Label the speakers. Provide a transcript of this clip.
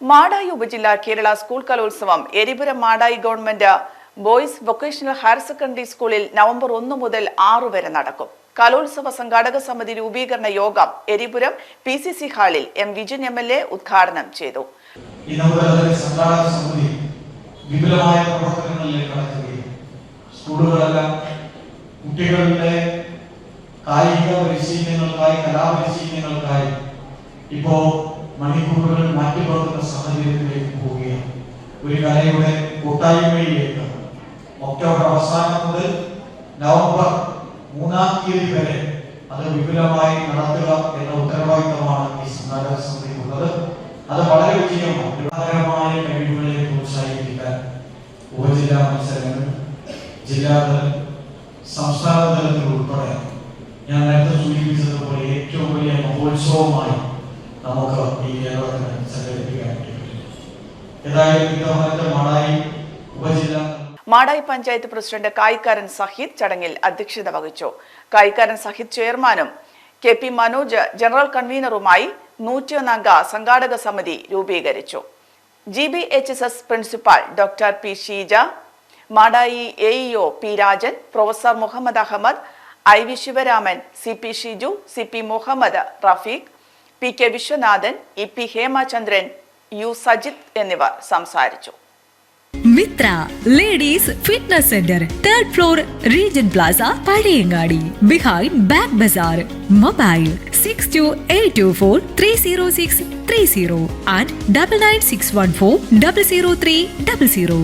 Speaker 1: മാടായി ഉപജില്ല കേരള സ്കൂൾ കലോത്സവം Eripuram Madayi government boys vocational higher secondary സ്കൂളിൽ നവംബർ ഒന്ന് മുതൽ ആറ് വരെ നടക്കും. കലോത്സവ സംഘാടക സമിതി രൂപീകരണ യോഗം എരിപുരം പി സി സി ഹാളിൽ M Vijin M L A ഉദ്ഘാടനം ചെയ്തു.
Speaker 2: വിപുലമായ പ്രവർത്തനങ്ങളിലേക്ക് കുട്ടികളുടെ കായിക പരിശീലനങ്ങൾക്കായി കലാപരിശീലനങ്ങൾക്കായി ഇപ്പോ മണിക്കൂറുകൾ മാറ്റിപ്പറക്കുന്ന സാഹചര്യത്തിലേക്ക് പോവുകയാണ്. ഒരു കലയുടെ കൂട്ടായ്മയിലേക്ക് ഒക്ടോബർ അവസാനം മുതൽ നവംബർ മൂന്നാം തീയതി വരെ അത് വിപുലമായി നടത്തുക എന്ന ഉത്തരവാദിത്തമാണ് ഈ സംഘാടക സമിതിക്കുള്ളത്. അത് വളരെ വിജയമാണ് കഴിവുകളെ പ്രോത്സാഹിപ്പിക്കാൻ ഉപജില്ലാ മത്സരങ്ങൾ ജില്ലാതലം സംസ്ഥാന തലത്തിൽ ഉൾപ്പെടെ ഞാൻ നേരത്തെ സൂചിപ്പിച്ചതുപോലെ ഏറ്റവും വലിയ മഹോത്സവമായി നമുക്ക് ഈ കേരളത്തിന് സംഘടിപ്പിക്കാൻ
Speaker 1: മാടായി പഞ്ചായത്ത് പ്രസിഡന്റ് കായിക്കാരൻ സഹിദ് ചടങ്ങിൽ അധ്യക്ഷത വഹിച്ചു. കായിക്കാരൻ സഹിദ് ചെയർമാനും കെ പി മനോജ് ജനറൽ കൺവീനറുമായി നൂറ്റിയൊന്നംഗ സംഘാടക സമിതി രൂപീകരിച്ചു. G B H S S principal doctor P Sheeja Madayi A EO P Rajan professor Muhammad Ahmed I V Sivaraman C P Shiju C P Muhammad Rafeeq P K Viswanathan E P Hemachandran U Sajith എന്നിവർ സംസാരിച്ചു.
Speaker 3: Mithra ladies fitness centre third floor regen plaza Pazhayangadi behind bag Bazar mobile six two eight two four three zero six three zero and double nine six one four double zero three double zero